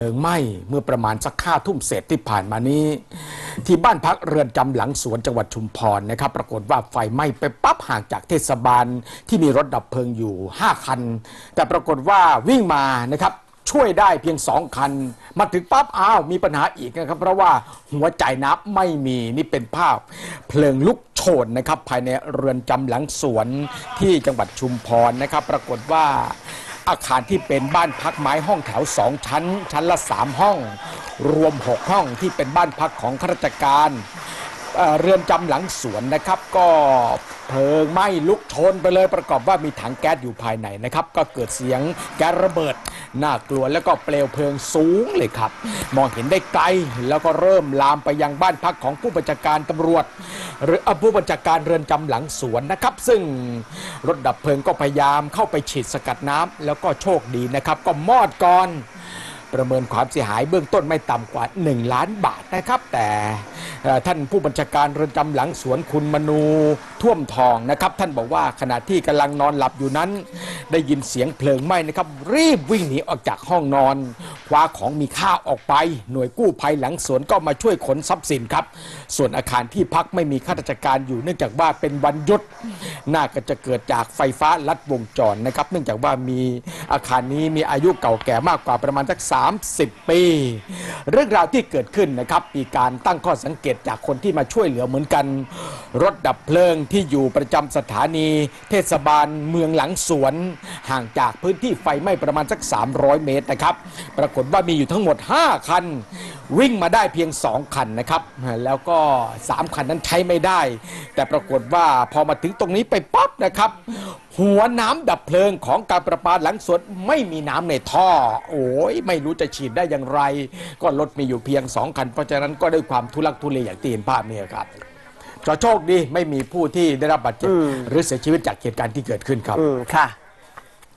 เพลิงไหม้เมื่อประมาณสักห้าทุ่มเศษที่ผ่านมานี้ ที่บ้านพักเรือนจำหลังสวนจังหวัดชุมพรนะครับ ปรากฏว่าไฟไหม้ไปปั๊บห่างจากเทศบาลที่มีรถดับเพลิงอยู่ 5 คัน แต่ปรากฏว่าวิ่งมานะครับช่วยได้เพียง2คัน มาถึงปั๊บอ้าวมีปัญหาอีกนะครับ เพราะว่าหัวใจน้ำไม่มีนี่เป็นภาพ เพลิงลุกโชนนะครับ ภายในเรือนจำหลังสวนที่จังหวัดชุมพรนะครับ ปรากฏว่า อาคารที่เป็นบ้านพักไม้ห้องแถวสองชั้น ชั้นละสามห้อง รวม 6 ห้องที่เป็นบ้านพักของข้าราชการ เรือนจำหลังสวนนะครับ ก็เพลิงไหม้ลุกโชนไปเลยประกอบว่ามีถังแก๊สอยู่ภายในนะครับ ก็เกิดเสียงแก๊สระเบิดน่ากลัวแล้วก็เปลวเพลิงสูงเลยครับ มองเห็นได้ไกลแล้วก็เริ่มลามไปยังบ้านพักของผู้บัญชาการตำรวจ หรือเอ่อผู้บัญชาการเรือนจำหลังสวนนะครับ ซึ่งรถดับเพลิงก็พยายามเข้าไปฉีดสกัดน้ำแล้วก็โชคดีนะครับ ก็มอดก่อน ประเมินความเสียหายเบื้องต้นไม่ต่ำกว่า 1 ล้านบาทนะครับ แต่ท่านผู้บัญชาการเรือนจำหลังสวนคุณมนูท่วมทองนะครับ ท่านบอกว่าขณะที่กำลังนอนหลับอยู่นั้น ได้ยินเสียงเพลิงไหม้นะครับ รีบวิ่งหนีออกจากห้องนอนคว้าของมีค่าออกไป หน่วยกู้ภัยหลังสวนก็มาช่วยขนทรัพย์สินครับ ส่วนอาคารที่พักไม่มีข้าราชการอยู่เนื่องจากว่าเป็นวันหยุดน่าก็จะเกิดจากไฟฟ้าลัดวงจรนะครับ เนื่องจากว่ามีอาคารนี้มีอายุเก่าแก่มากกว่าประมาณสัก30 ปี เรื่องราวที่เกิดขึ้นนะครับ มีการตั้งข้อสังเกตจากคนที่มาช่วยเหลือเหมือนกัน รถดับเพลิงที่อยู่ประจำสถานี เทศบาลเมืองหลังสวน ห่างจากพื้นที่ไฟไหม้ประมาณสัก 300 เมตรนะครับ ปรากฏว่ามีอยู่ทั้งหมด 5 คัน วิ่งมาได้เพียง 2 คันนะครับ แล้วก็ 3 คันนั้นใช้ไม่ได้ แต่ปรากฏว่าพอมาถึงตรงนี้ไปปั๊บนะครับ หัวน้ำดับเพลิงของการประปาหลังสวนไม่มีน้ำในท่อ โอ้ยไม่รู้จะฉีดได้อย่างไร ก็รถมีอยู่เพียง2คัน เพราะฉะนั้นก็ด้วยความทุลักทุเลอย่างที่เห็นภาพนี้ครับจะโชคดีไม่มีผู้ที่ได้รับบาดเจ็บหรือเสียชีวิตจากเหตุการณ์ที่เกิดขึ้นครับอืมค่ะ